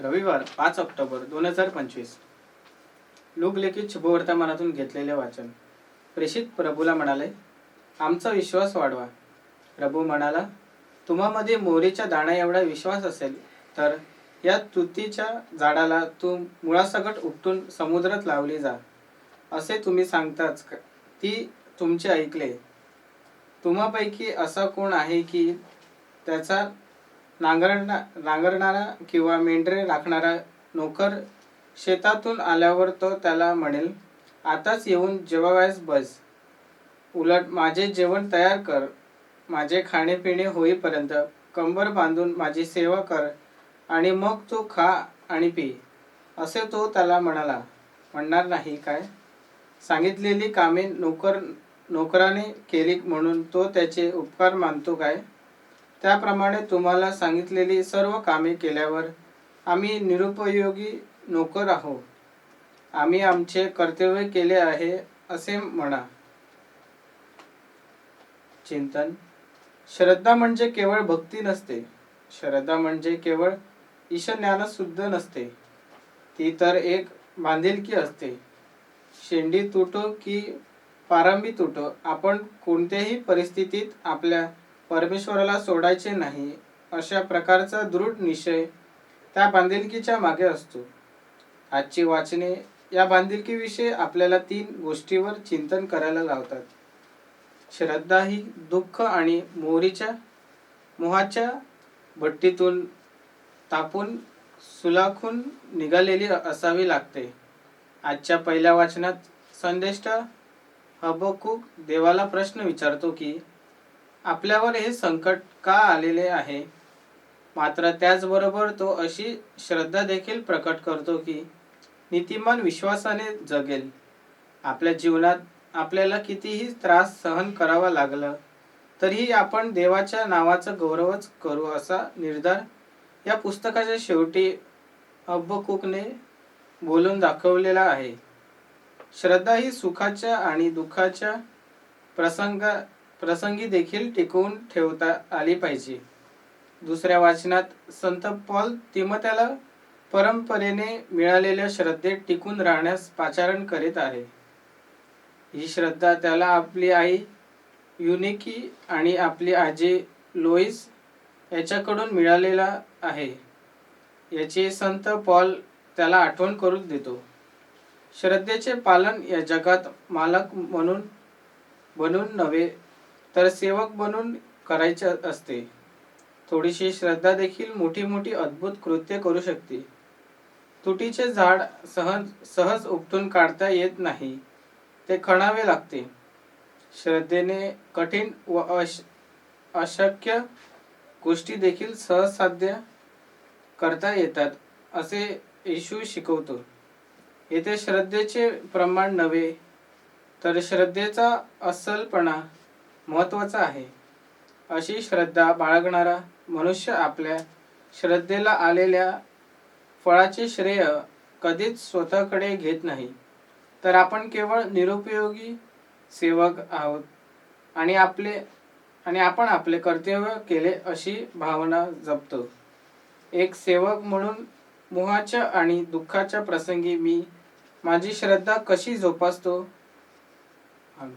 रविवार पाच ऑक्टोबर दोन हजार पंचवीस. लोकलेखित शुभवर्तमानातून घेतलेले वाचन. प्रेषित प्रभूला म्हणाले आमचा विश्वास वाढवा. प्रभू म्हणाला तुम्हामध्ये मोरीच्या दाण्या एवढा विश्वास असेल तर या तुतीच्या झाडाला तू मुळासकट उपटून समुद्रात लावली जा. असे तुम्ही सांगताच ती तुमचे ऐकले. तुम्हापैकी असा कोण आहे की त्याचा नांगरणा नांगरणारा किंवा मेंढरे राखणारा नोकर शेतातून आल्यावर तो त्याला म्हणेल आताच येऊन जेवावयास बस. उलट माझे जेवण तयार कर. माझे खाणेपिणे होईपर्यंत कंबर बांधून माझी सेवा कर आणि मग तू खा आणि पी. असे तो त्याला म्हणाला. म्हणणार नाही काय? सांगितलेली कामे नोकर नोकराने केली म्हणून तो त्याचे उपकार मानतो काय? त्याप्रमाणे तुम्हाला सांगितलेली सर्व कामे केल्यावर आम्ही निरुपयोगी नोकर आहोत. आम्ही आमचे कर्तव्य केले आहे असे म्हणा. चिंतन. श्रद्धा म्हणजे केवळ भक्ती नसते. श्रद्धा म्हणजे केवळ ईशज्ञान सुद्ध नसते. ती तर एक बांधिलकी असते. शेंडी तुटो की पारंबी तुटो आपण कोणत्याही परिस्थितीत आपल्या परमेश्वराला सोडायचे नाही अशा प्रकारचा दृढ निश्चय त्या बांधिलकीच्या मागे असतो. आजची वाचने या बांधिलकीविषयी आपल्याला तीन गोष्टीवर चिंतन करायला लावतात. श्रद्धा ही दुःख आणि मोहरीच्या मोहाच्या भट्टीतून तापून सुलाखून निघालेली असावी लागते. आजच्या पहिल्या वाचनात संदेष्ट हबकूक देवाला प्रश्न विचारतो की आपल्यावर हे संकट का आलेले आहे? मात्र त्याचबरोबर तो अशी श्रद्धा देखील प्रकट करतो की नीतिमान विश्वासाने जगेल. आपल्या जीवनात आपल्याला कितीही त्रास सहन करावा लागला तरीही आपण देवाच्या नावाचा गौरवच करू असा निर्धार या पुस्तकाच्या शेवटी अब्बकूकने बोलून दाखवलेला आहे. श्रद्धा ही सुखाच्या आणि दुःखाच्या प्रसंगा प्रसंगी देखील टिकवून ठेवता आली पाहिजे. दुसऱ्या वाचनात संत पॉल तिमत्याला परंपरेने मिळालेल्या श्रद्धेत टिकून राहण्यास पाचारण करीत आहे. ही श्रद्धा त्याला आपली आई युनिकी आणि आपली आजी लोईस याच्याकडून मिळालेला आहे. याची संत पॉल त्याला आठवण करून देतो. श्रद्धेचे पालन या जगात मालक म्हणून बनून नव्हे तर सेवक बनून करायचे असते. थोडीशी श्रद्धा देखील मोठी मोठी अद्भुत कृत्य करू शकते. तुटीचे झाड सहज सहज उपटून काढता येत नाही. ते खणावे लागते. श्रद्धेने कठीण व अश अशक्य गोष्टी देखील सहज साध्य करता येतात असे येशू शिकवतो. येथे श्रद्धेचे प्रमाण नव्हे तर श्रद्धेचा अस्सलपणा महत्त्वाचा आहे. अशी श्रद्धा बाळगणारा मनुष्य आपल्या श्रद्धेला आलेल्या फळाचे श्रेय कधीच स्वतःकडे घेत नाही. तर आपण केवळ निरुपयोगी सेवक आहोत आणि आपले आणि आपण आपले कर्तव्य केले अशी भावना जपतो. एक सेवक म्हणून मोहाच्या आणि दुःखाच्या प्रसंगी मी माझी श्रद्धा कशी जोपासतो? आम्ही